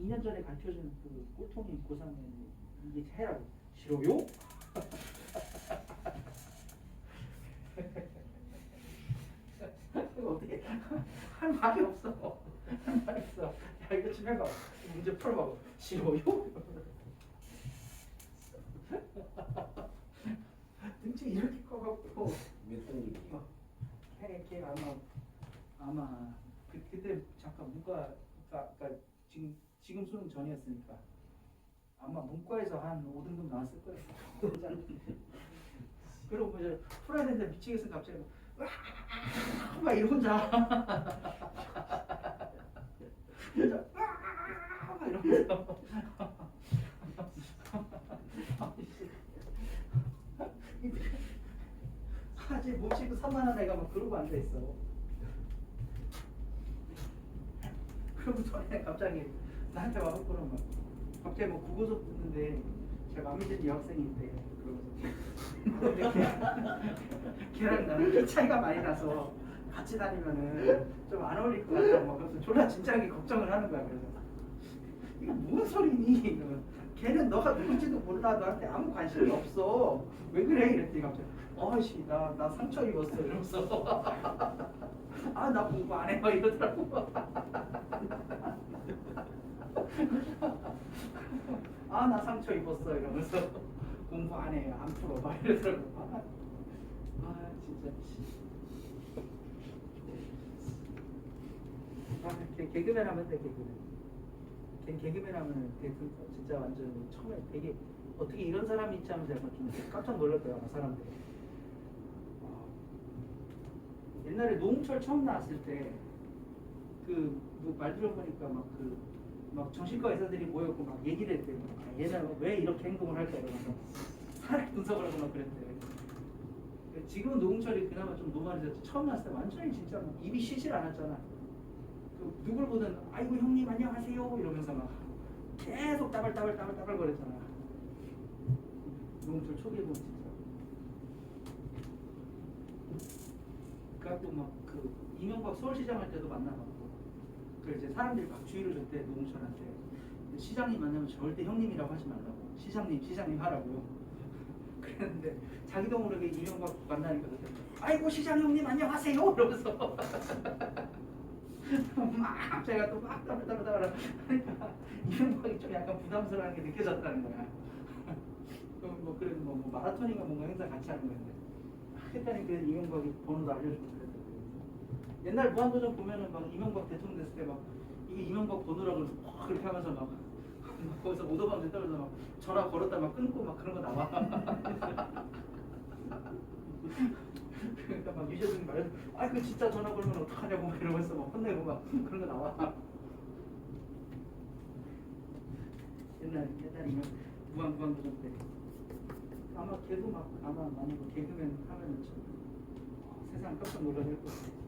2년 전에 가르쳐준 그 꼴통이 고3은 이게 해라고 싫어요? 이거 어떻게 할 말이 없어 할 말이 없어 야 이거 좀 해봐 문제 풀어봐 싫어요? 등치 이렇게 커갖고 몇 등급이요? 걔, 걔 아마 아마 그, 그때 잠깐 문과 그러니까, 그러니까 지금 지금 수능 전이었으니까 아마 문과에서 한 5등급 나왔을 거예요. 그리고 뭐 이제 풀어야 되는데 미치겠어 갑자기 막, 으아! 막 이러 혼자! 막 이러면서 아직 못 치고 산만한 애가 막 그러고 앉아 있어. 그러고 전에 갑자기 나한테 와갖고는 막 갑자기 뭐 국어 수업 듣는데 제가 마음에 드는 여학생인데 그러면서 걔- 걔랑 나는 키 차이가 많이 나서 같이 다니면은 좀 안 어울릴 것 같다 막 그래서 졸라 진지하게 걱정을 하는 거야. 그래서 이거 무슨 소리니? 이러면 걔는 너가 누군지도 몰라. 너한테 아무 관심이 없어. 왜 그래? 이랬더니 갑자기 어이씨 나, 나 상처 입었어. 이러면서 아 나 공부 안 해. 막 이러더라고 아 나 상처 입었어. 이러면서 공부 안해안 풀어 막 이러더라고. 아, 아 진짜. 씨. 아, 개, 개그맨 하면 돼 개그맨. 걔 개그맨 하면 걔 그- 진짜 완전 처음에 되게 어떻게 이런 사람이 있지 하면서 약간 좀 깜짝 놀랐더라고 사람들이. 아, 옛날에 노홍철 처음 나왔을 때 그말 들어보니까 막그 막 정신과 의사들이 모였고 막 얘기를 했대 막, 아, 얘는 왜 이렇게 행동을 할까 이러면서 사람 분석을 하고 막 그랬대 지금은 노홍철이 그나마 좀 노멀해졌지 처음 나왔을 때 완전히 진짜 막 입이 쉬질 않았잖아. 그 누굴 보든 아이고 형님 안녕하세요 이러면서 막 계속 따발따발 따발따발 거렸잖아. 노홍철 초기에 보면 진짜. 그래갖고 막그 이명박 서울시장 할 때도 만나갖고 그래 이제 사람들이 막 주의를 줬대 노홍철한테. 근데 시장님 만나면 절대 형님이라고 하지 말라고. 시장님 시장님 하라고. 그랬는데 자기도 모르게 이명박 만나니까 아이고 시장 형님 안녕하세요. 이러면서. 막 제가 또 막 따라따라따라 이명박이 좀 약간 부담스러운 게 느껴졌다는 거야. 뭐 그래도 뭐, 뭐 마라톤인가 뭔가 행사 같이 하는 건데. 했다니 그래서 이명박이 번호도 알려주고 그랬거든 옛날 무한도전 보면은 막 이명박 대통령 됐을 때 막 이게 이명박 번호라고 그래서 막 그렇게 하면서 막, 막 거기서 오도방에 떨어져 막 전화 걸었다 막 끊고 막 그런 거 나와. 그러니까 막 유재석이 말해서 아그 진짜 전화 걸면 어떡하냐고 막 이러면서 막 혼내고 막 그런 거 나와. 옛날 옛날이면 무한 무한도전 때. 아마 걔도 막 아마 만약에 개그맨 하면은 좀 어, 세상 깜짝 놀라실 것 같아